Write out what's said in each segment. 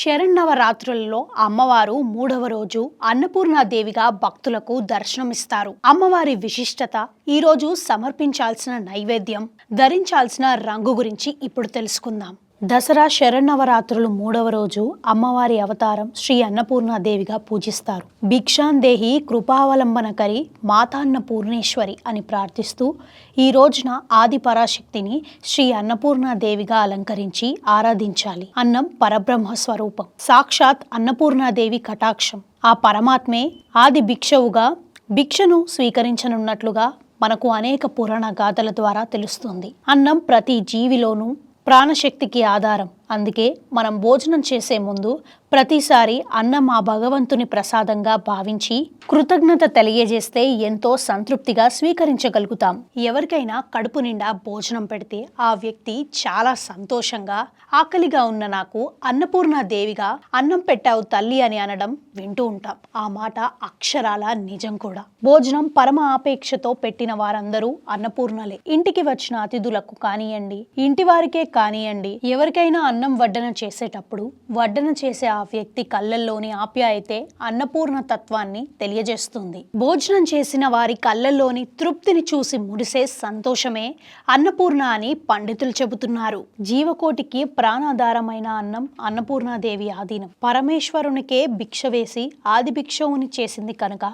శరన్నవరాత్రులలో అమ్మవారు మూడవ రోజు అన్నపూర్ణాదేవిగా భక్తులకు దర్శనమిస్తారు. అమ్మవారి విశిష్టత ఈరోజు సమర్పించాల్సిన నైవేద్యం ధరించాల్సిన రంగు గురించి ఇప్పుడు తెలుసుకుందాం. దసరా శరన్నవరాత్రులు మూడవ రోజు అమ్మవారి అవతారం శ్రీ అన్నపూర్ణాదేవిగా పూజిస్తారు. భిక్షాందేహి కృపావలంబనకరి మాతాన్న పూర్ణేశ్వరి అని ప్రార్థిస్తూ ఈ రోజున ఆది పరాశక్తిని శ్రీ అన్నపూర్ణాదేవిగా అలంకరించి ఆరాధించాలి. అన్నం పరబ్రహ్మ స్వరూపం. సాక్షాత్ అన్నపూర్ణాదేవి కటాక్షం. ఆ పరమాత్మే ఆది భిక్షవుగా భిక్షను స్వీకరించనున్నట్లుగా మనకు అనేక పురాణ గాథల ద్వారా తెలుస్తుంది. అన్నం ప్రతి జీవిలోనూ ప్రాణశక్తికి ఆధారం. అందుకే మనం భోజనం చేసే ముందు ప్రతిసారి అన్నం ఆ భగవంతుని ప్రసాదంగా భావించి కృతజ్ఞత తెలియజేస్తే ఎంతో సంతృప్తిగా స్వీకరించగలుగుతాం. ఎవరికైనా కడుపు నిండా భోజనం పెడితే ఆ వ్యక్తి చాలా సంతోషంగా ఆకలిగా ఉన్న నాకు అన్నపూర్ణ దేవిగా అన్నం పెట్టావు తల్లి అని అనడం వింటూ ఉంటాం. ఆ మాట అక్షరాల నిజం కూడా. భోజనం పరమ ఆపేక్షతో పెట్టిన వారందరూ అన్నపూర్ణలే. ఇంటికి వచ్చిన అతిథులకు కానియండి ఇంటి వారికే కానియండి ఎవరికైనా అన్నం వడ్డన చేసేటప్పుడు వడ్డన చేసే ఆ వ్యక్తి కళ్ళల్లోని ఆప్యాయతే అన్నపూర్ణ తత్వాన్ని తెలియజేస్తుంది. భోజనం చేసిన వారి కళ్ళల్లోని తృప్తిని చూసి ముడిసే సంతోషమే అన్నపూర్ణ అని పండితులు చెబుతున్నారు. జీవకోటికి ప్రాణాధారమైన అన్నం అన్నపూర్ణాదేవి ఆధీనం. పరమేశ్వరునికే భిక్ష వేసి ఆది భిక్షవుని చేసింది కనుక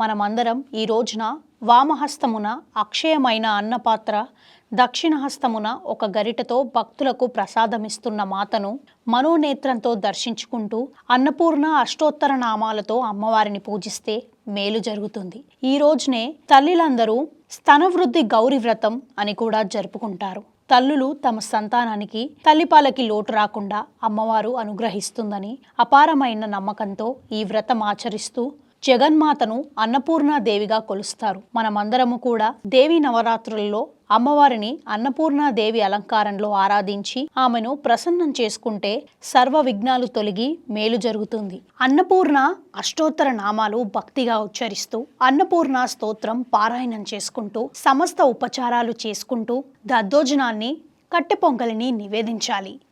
మనమందరం ఈ రోజున వామహస్తమున అక్షయమైన అన్నపాత్ర దక్షిణహస్తమున ఒక గరిటతో భక్తులకు ప్రసాదమిస్తున్న మాతను మనోనేత్రంతో దర్శించుకుంటూ అన్నపూర్ణ అష్టోత్తర నామాలతో అమ్మవారిని పూజిస్తే మేలు జరుగుతుంది. ఈ రోజునే తల్లిలందరూ స్తనవృద్ధి గౌరి వ్రతం అని కూడా జరుపుకుంటారు. తల్లులు తమ సంతానానికి తల్లిపాలకి లోటు రాకుండా అమ్మవారు అనుగ్రహిస్తుందని అపారమైన నమ్మకంతో ఈ వ్రతం ఆచరిస్తూ జగన్మాతను అన్నపూర్ణాదేవిగా కొలుస్తారు. మనమందరము కూడా దేవి నవరాత్రులలో అమ్మవారిని అన్నపూర్ణాదేవి అలంకారంలో ఆరాధించి ఆమెను ప్రసన్నం చేసుకుంటే సర్వ విఘ్నాలు తొలగి మేలు జరుగుతుంది. అన్నపూర్ణ అష్టోత్తర నామాలు భక్తిగా ఉచ్చరిస్తూ అన్నపూర్ణ స్తోత్రం పారాయణం చేసుకుంటూ సమస్త ఉపచారాలు చేసుకుంటూ దద్దోజనాన్ని కట్టె పొంగలిని నివేదించాలి.